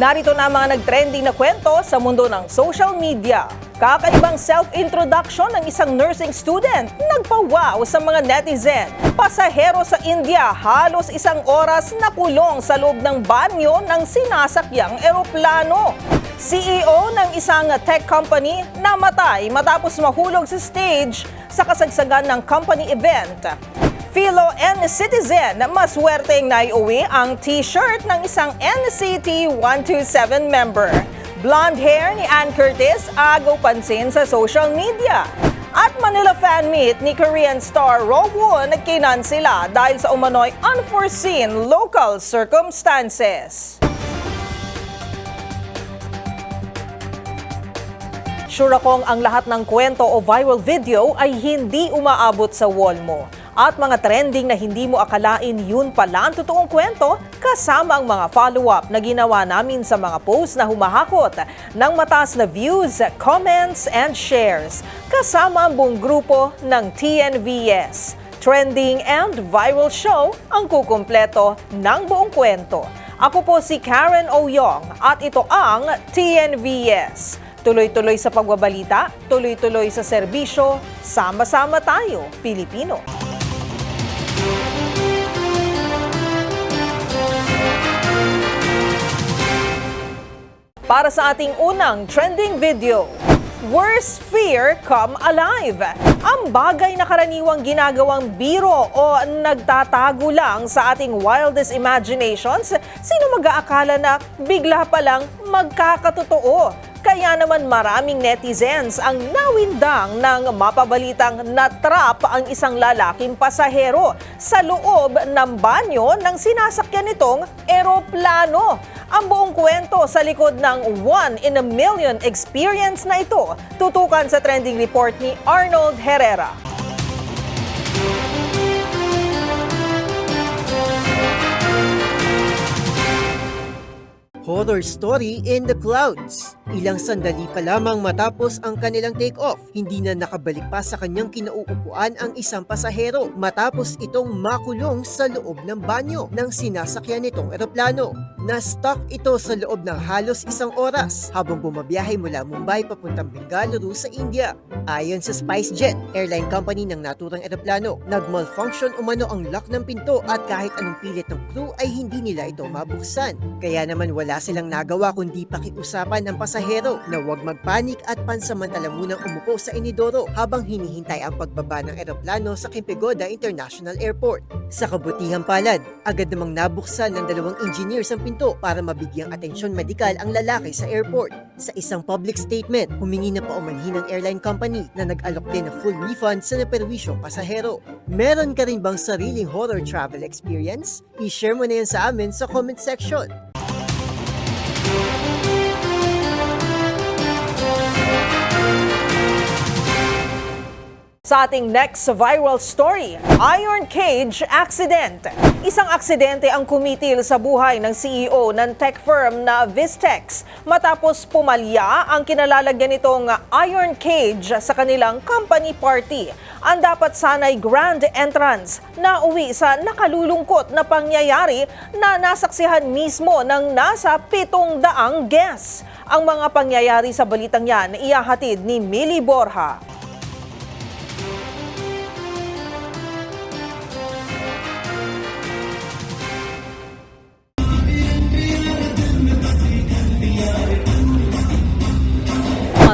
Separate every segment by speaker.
Speaker 1: Narito na ang mga nagtrending na kwento sa mundo ng social media. Kakaibang self-introduction ng isang nursing student nagpawaw sa mga netizen. Pasahero sa India halos isang oras nakulong sa loob ng banyo ng sinasakyang eroplano. CEO ng isang tech company namatay matapos mahulog sa stage sa kasagsagan ng company event. Philo N-Citizen, maswerteng naiuwi ang t-shirt ng isang NCT 127 member. Blonde hair ni Ann Curtis, agaw pansin sa social media. At Manila fan meet ni Korean star Rowoon kinansila dahil sa umano'y unforeseen local circumstances. Sure akong ang lahat ng kwento o viral video ay hindi umaabot sa wall mo. At mga trending na hindi mo akalain yun pala ang totoong kwento kasama ang mga follow-up na ginawa namin sa mga posts na humahakot ng mataas na views, comments, and shares. Kasama ang buong grupo ng TNVS. Trending and viral show ang kukumpleto ng buong kwento. Ako po si Karen Oyong at ito ang TNVS. Tuloy-tuloy sa pagbabalita, tuloy-tuloy sa serbisyo, sama-sama tayo, Pilipino. Para sa ating unang trending video, Worst Fear Come Alive. Ang bagay na karaniwang ginagawang biro o nagtatago lang sa ating wildest imaginations, sino mag-aakala na bigla pa lang magkakatotoo? Kaya naman maraming netizens ang nawindang ng mapabalitang natrap ang isang lalaking pasahero sa loob ng banyo ng sinasakyan nitong eroplano. Ang buong kwento sa likod ng one in a million experience na ito, tutukan sa trending report ni Arnold Herrera.
Speaker 2: Horror story in the clouds. Ilang sandali pa lamang matapos ang kanilang take-off, hindi na nakabalik pa sa kanyang kinauupuan ang isang pasahero matapos itong makulong sa loob ng banyo ng sinasakyan nitong eroplano. Na-stuck ito sa loob ng halos isang oras habang bumabiyahe mula Mumbai papuntang Bengaluru sa India. Ayon sa SpiceJet, airline company ng naturang eroplano, nag-malfunction umano ang lock ng pinto at kahit anong pilit ng crew ay hindi nila ito mabuksan. Kaya naman wala silang nagawa kundi pakiusapan ng pasahero na huwag magpanik at pansamantala munang umupo sa inidoro habang hinihintay ang pagbaba ng eroplano sa Quimpegoda International Airport. Sa kabutihang palad, agad namang nabuksan ng dalawang engineers ang pinto para mabigyang atensyon medikal ang lalaki sa airport. Sa isang public statement, humingi na paumanhin ng airline company na nag-alok din ng full refund sa naperwisyong pasahero. Meron ka rin bang sariling horror travel experience? I-share mo na yan sa amin sa comment section.
Speaker 1: Sa ating next viral story, Iron Cage Accident. Isang aksidente ang kumitil sa buhay ng CEO ng tech firm na Vistex matapos pumalya ang kinalalagyan nitong Iron Cage sa kanilang company party. Ang dapat sanay grand entrance na uwi sa nakalulungkot na pangyayari na nasaksihan mismo ng nasa pitong daang guests. Ang mga pangyayari sa balitang yan iyahatid ni Millie Borja.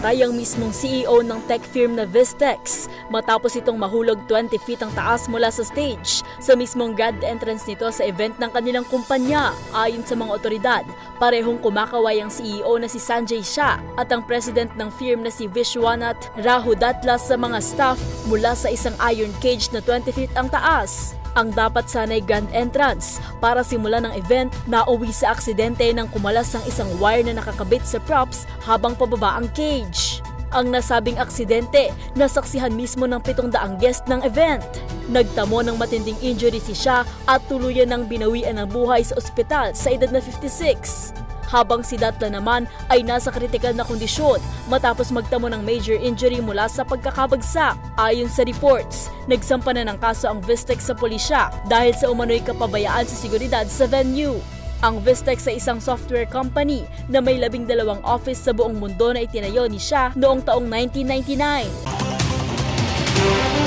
Speaker 3: Patay ang mismong CEO ng tech firm na Vistex matapos itong mahulog 20 feet ang taas mula sa stage sa mismong grand entrance nito sa event ng kanilang kumpanya. Ayon sa mga otoridad, parehong kumakaway ang CEO na si Sanjay Shah at ang president ng firm na si Vishwanath Rahudatlas sa mga staff mula sa isang iron cage na 20 feet ang taas ang dapat sanay grand entrance para simulan ng event na uwi sa aksidente nang kumalas ang isang wire na nakakabit sa props habang pababa ang cage. Ang nasabing aksidente nasaksihan mismo ng 700 guest ng event. Nagtamo ng matinding injury si siya at tuluyan ng binawian ng buhay sa ospital sa edad na 56 habang si Datla naman ay nasa kritikal na kondisyon matapos magtamo ng major injury mula sa pagkakabagsak. Ayon sa reports, nagsampa na ng kaso ang Vistex sa pulisya dahil sa umano'y kapabayaan sa seguridad sa venue. Ang Vistex sa isang software company na may labing dalawang office sa buong mundo na itinayo ni siya noong taong 1999.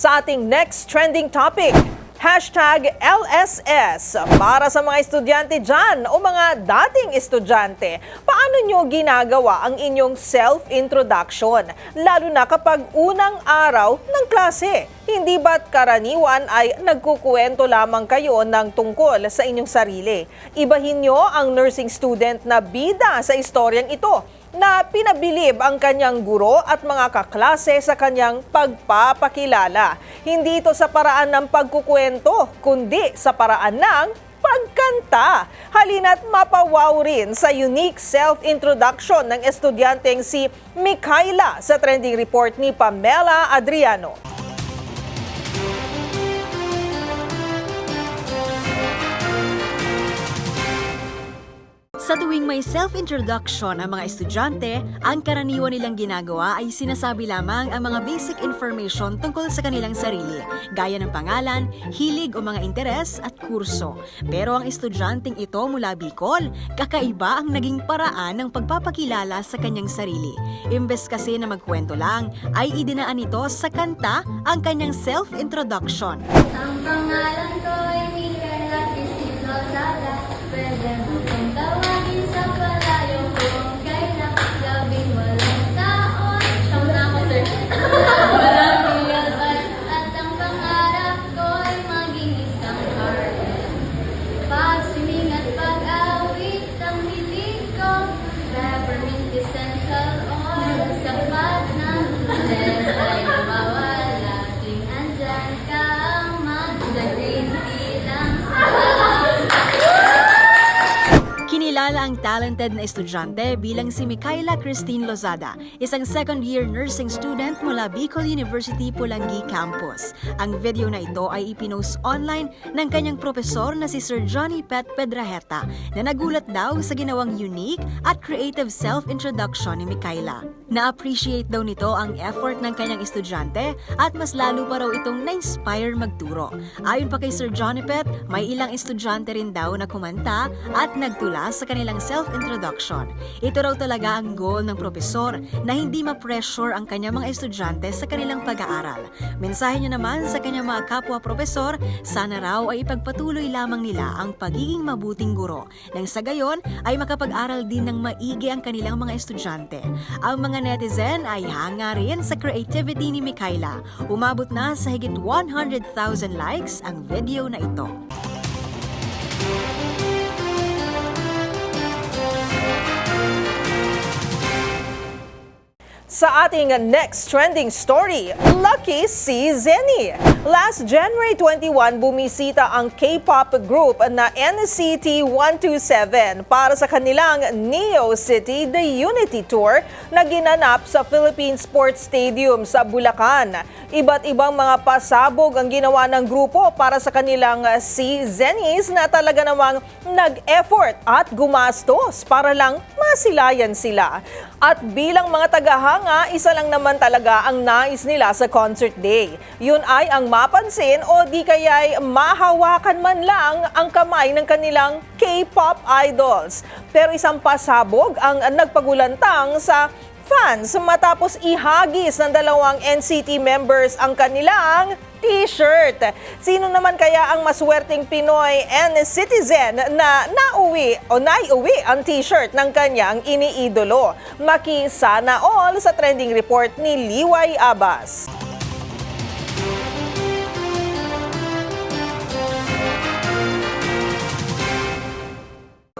Speaker 1: Sa ating next trending topic, Hashtag LSS para sa mga estudyante dyan o mga dating estudyante. Paano nyo ginagawa ang inyong self-introduction? Lalo na kapag unang araw ng klase. Hindi ba't karaniwan ay nagkukwento lamang kayo ng tungkol sa inyong sarili? Ibahin nyo ang nursing student na bida sa istoryang ito na pinabilib ang kanyang guro at mga kaklase sa kanyang pagpapakilala. Hindi ito sa paraan ng pagkukwento, kundi sa paraan ng pagkanta. Halina't mapawaw rin sa unique self-introduction ng estudyanteng si Mikaela sa trending report ni Pamela Adriano.
Speaker 4: Sa tuwing may self-introduction ang mga estudyante, ang karaniwan nilang ginagawa ay sinasabi lamang ang mga basic information tungkol sa kanilang sarili, gaya ng pangalan, hilig o mga interes at kurso. Pero ang estudyanteng ito mula Bicol, kakaiba ang naging paraan ng pagpapakilala sa kanyang sarili. Imbes kasi na magkwento lang, ay idinaan nito sa kanta ang kanyang self-introduction.
Speaker 5: Ang pangalan ko ay
Speaker 4: talented na estudyante bilang si Micaela Christine Lozada, isang second-year nursing student mula Bicol University Pulangi Campus. Ang video na ito ay ipinost online ng kanyang profesor na si Sir Johnny Pet Pedraheta na nagulat daw sa ginawang unique at creative self-introduction ni Micaela. Na-appreciate daw nito ang effort ng kanyang estudyante at mas lalo pa raw itong na-inspire magturo. Ayon pa kay Sir Johnny Pet, may ilang estudyante rin daw na kumanta at nagtula sa kanilang self-introduction. Ito raw talaga ang goal ng profesor na hindi ma-pressure ang kanyang mga estudyante sa kanilang pag-aaral. Mensahe niya naman sa kanyang mga kapwa-profesor, sana raw ay ipagpatuloy lamang nila ang pagiging mabuting guro nang sa gayon ay makapag-aral din ng maigi ang kanilang mga estudyante. Ang mga netizen ay hanga rin sa creativity ni Mikaela. Umabot na sa higit 100,000 likes ang video na ito.
Speaker 1: Sa ating next trending story, Lucky si Zenny. Last January 21, bumisita ang K-pop group na NCT 127 para sa kanilang Neo City The Unity Tour na ginanap sa Philippine Sports Stadium sa Bulacan. Iba't ibang mga pasabog ang ginawa ng grupo para sa kanilang si Zennies na talaga namang nag-effort at gumastos para lang masilayan sila. At bilang mga tagahanga, isa lang naman talaga ang nais nila sa concert day. Yun ay ang mapansin o di kaya'y mahawakan man lang ang kamay ng kanilang K-pop idols. Pero isang pasabog ang nagpagulantang sa fans matapos ihagis ng dalawang NCT members ang kanilang t-shirt. Sino naman kaya ang maswerteng Pinoy and citizen na nauwi o naiuwi ang t-shirt ng kanyang iniidolo? Makisana all sa trending report ni Liway Abbas.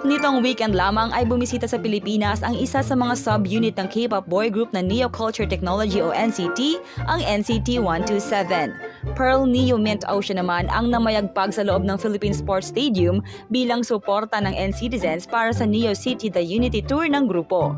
Speaker 6: Nitong weekend lamang ay bumisita sa Pilipinas ang isa sa mga sub-unit ng K-pop boy group na Neo Culture Technology o NCT, ang NCT 127. Pearl Neo Mint Ocean naman ang namayagpag sa loob ng Philippine Sports Stadium bilang suporta ng NCTizens para sa Neo City The Unity Tour ng grupo.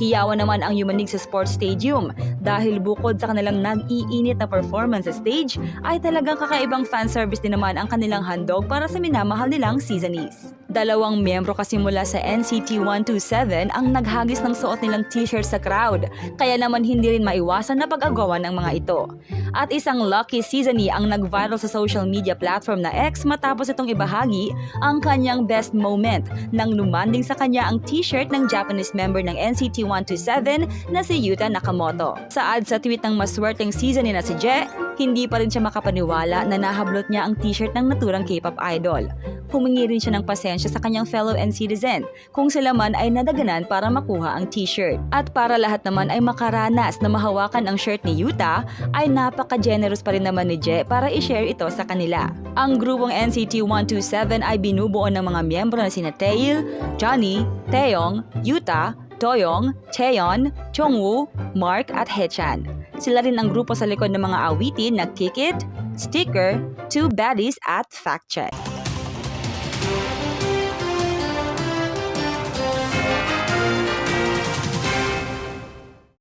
Speaker 6: Hiyawan naman ang yumanig sa sports stadium dahil bukod sa kanilang nag-iinit na performance sa stage ay talagang kakaibang fan service din naman ang kanilang handog para sa minamahal nilang seasonies. Dalawang miyembro kasi mula sa NCT 127 ang naghagis ng suot nilang t-shirt sa crowd, kaya naman hindi rin maiwasan na pag-agawan ng mga ito. At isang lucky seasonee ang nag-viral sa social media platform na X matapos itong ibahagi ang kanyang best moment nang lumanding sa kanya ang t-shirt ng Japanese member ng NCT 127 na si Yuta Nakamoto. Saad sa tweet ng maswerteng seasonee na si Je, hindi pa rin siya makapaniwala na nahablot niya ang t-shirt ng naturang K-pop idol. Humingi rin siya ng pasensya sa kanyang fellow N-citizen kung sila man ay nadaganan para makuha ang t-shirt. At para lahat naman ay makaranas na mahawakan ang shirt ni Yuta, ay napaka-generous pa rin naman ni Je para i-share ito sa kanila. Ang grupong NCT 127 ay binubuo ng mga miyembro na sina Tail, Johnny, Taeyong, Yuta, Toyong, Cheon, Chongwoo, Mark at Hechan. Sila rin ang grupo sa likod ng mga awitin na Kick It, Sticker, Two Baddies at Fact Check.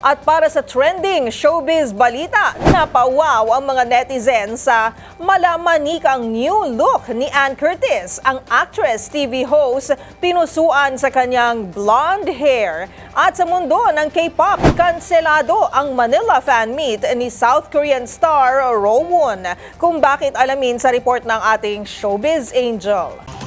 Speaker 1: At para sa trending showbiz balita, napawaw ang mga netizens sa malamanikang new look ni Ann Curtis. Ang actress TV host pinusuan sa kanyang blonde hair. At sa mundo ng K-pop, kanselado ang Manila fan meet ni South Korean star Rowoon. Kung bakit alamin sa report ng ating showbiz angel.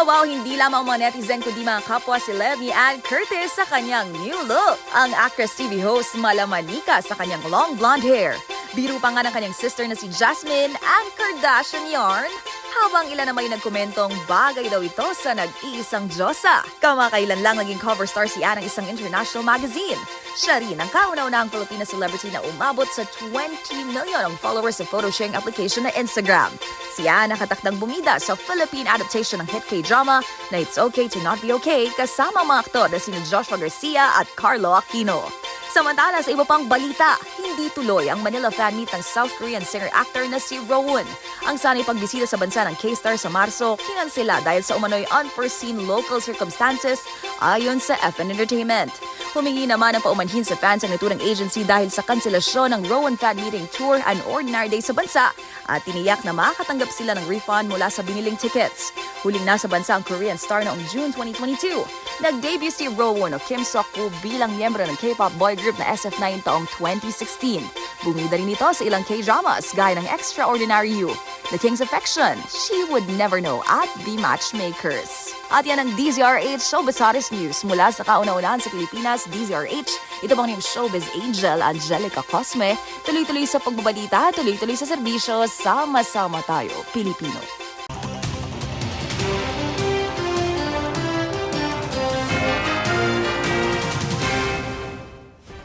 Speaker 7: Napawaw hindi lamang mga netizen kundi mga kapwa celeb ni Ann Curtis sa kanyang new look. Ang actress TV host malamanika sa kanyang long blonde hair. Biro pa nga ng kanyang sister na si Jasmine Ann Kardashian yarn. Habang ilan naman yung nagkomentong bagay daw ito sa nag-iisang Diyosa. Kamakailan lang naging cover star si Ann ng isang international magazine. Siya rin ang kauna-unahang Filipina celebrity na umabot sa 20 million ang followers sa photo sharing application na Instagram. Si Ann nakatakdang bumida sa Philippine adaptation ng hit K-drama na It's Okay to Not Be Okay kasama mga aktor na sina Joshua Garcia at Carlo Aquino. Samantala sa iba pang balita, hindi tuloy ang Manila fan meet ng South Korean singer-actor na si Rowoon. Ang sanay pagbisita sa bansa ng K-star sa Marso, kinansela dahil sa umano'y unforeseen local circumstances ayon sa FN Entertainment. Humingi naman ang paumanhin sa fans ang naturang agency dahil sa kanselasyon ng Rowan Fan Meeting Tour An Ordinary Day sa bansa at tiniyak na makakatanggap sila ng refund mula sa biniling tickets. Huling nasa bansa ang Korean star noong June 2022. Nag-debut si Rowan o Kim Sok-woo bilang miyembro ng K-pop boy group na SF9 taong 2016. Bumida rin ito sa ilang K-dramas gaya ng Extraordinary You, The King's Affection, She Would Never Know at The Matchmakers. At yan ang DZRH Showbiz Hottest News mula sa kauna-unahan sa Pilipinas, DZRH. Ito bang yung Showbiz Angel, Angelica Cosme. Tuloy-tuloy sa pagbabalita, tuloy-tuloy sa serbisyo, sama-sama tayo, Pilipino.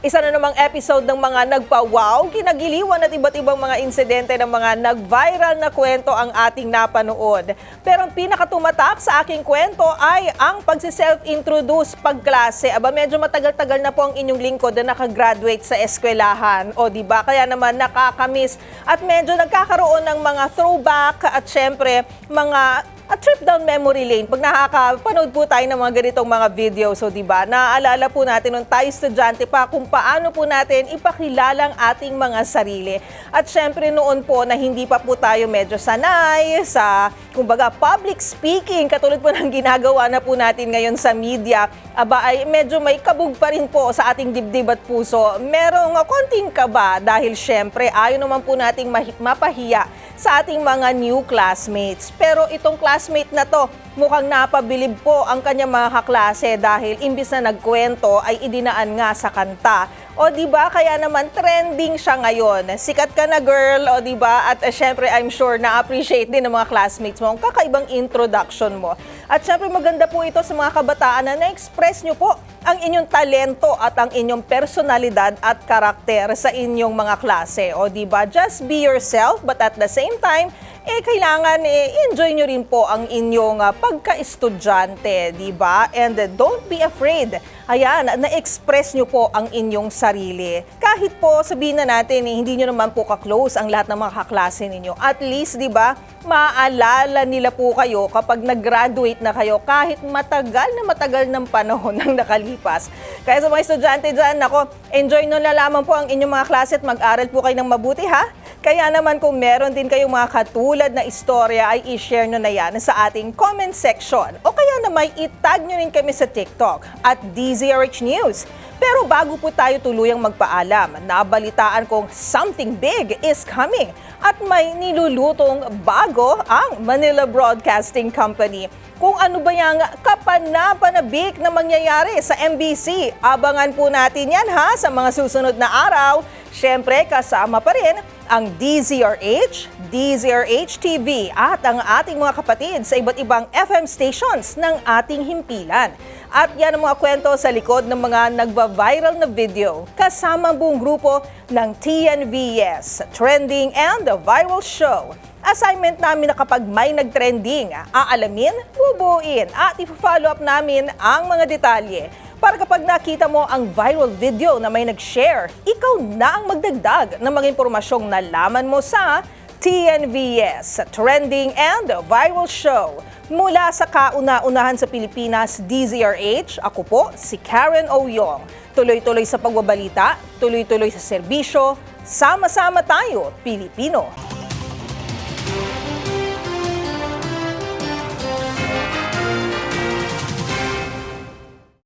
Speaker 1: Isa na namang episode ng mga nagpa-wow, kinagiliwan at iba't ibang mga insidente ng mga nag-viral na kwento ang ating napanood. Pero ang pinakatumatak sa aking kwento ay ang pagsi-self-introduce pagklase. Aba, medyo matagal-tagal na po ang inyong lingkod na nakagraduate sa eskwelahan. O, di ba? Kaya naman nakakamiss at medyo nagkakaroon ng mga throwback at syempre mga a trip down memory lane pag nakakapanood po tayo ng mga ganitong mga video. So, di ba, naaalala po natin nung tayo estudyante pa kung paano po natin ipakilala ang ating mga sarili. At syempre noon po na hindi pa po tayo medyo sanay sa, kumbaga, public speaking, katulad po ng ginagawa na po natin ngayon sa media, aba ay medyo may kabog pa rin po sa ating dibdib at puso. Merong uh, konting kaba dahil syempre ayaw naman po nating mapahiya sa ating mga new classmates. Pero itong classmate na to, mukhang napabilib po ang kanyang mga kaklase dahil imbis na nagkwento ay idinaan nga sa kanta. O di ba kaya naman trending siya ngayon. Sikat ka na girl, o di ba? At uh, syempre I'm sure na appreciate din ng mga classmates mo ang kakaibang introduction mo. At syempre maganda po ito sa mga kabataan na na-express nyo po ang inyong talento at ang inyong personalidad at karakter sa inyong mga klase. O di ba? Just be yourself but at the same time, eh kailangan eh, enjoy nyo rin po ang inyong ah, pagka-estudyante, di ba? And uh, don't be afraid ayan, na-express nyo po ang inyong sarili. Kahit po sabihin na natin, eh, hindi nyo naman po ka-close ang lahat ng mga kaklase ninyo. At least, di ba, maaalala nila po kayo kapag nag-graduate na kayo kahit matagal na matagal ng panahon nang nakalipas. Kaya sa mga estudyante dyan, ako, enjoy nyo lalaman po ang inyong mga klase at mag-aral po kayo ng mabuti ha. Kaya naman kung meron din kayong mga katulad na istorya ay i-share nyo na yan sa ating comment section. O kaya naman itag nyo rin kami sa TikTok at DZRH News. Pero bago po tayo tuluyang magpaalam, nabalitaan kong something big is coming at may nilulutong bago ang Manila Broadcasting Company. Kung ano ba yung kapanapanabik na mangyayari sa MBC, abangan po natin yan ha sa mga susunod na araw. Siyempre, kasama pa rin ang DZRH, DZRH TV at ang ating mga kapatid sa iba't ibang FM stations ng ating himpilan. At yan ang mga kwento sa likod ng mga nagva-viral na video kasama ang buong grupo ng TNVS, Trending and the Viral Show. Assignment namin na kapag may nag-trending, aalamin, bubuin at ipo-follow up namin ang mga detalye para kapag nakita mo ang viral video na may nag-share, ikaw na ang magdagdag ng mga impormasyong nalaman mo sa TNVS, Trending and Viral Show. Mula sa kauna-unahan sa Pilipinas, DZRH, ako po si Karen Oyong. Tuloy-tuloy sa pagbabalita, tuloy-tuloy sa serbisyo, sama-sama tayo, Pilipino.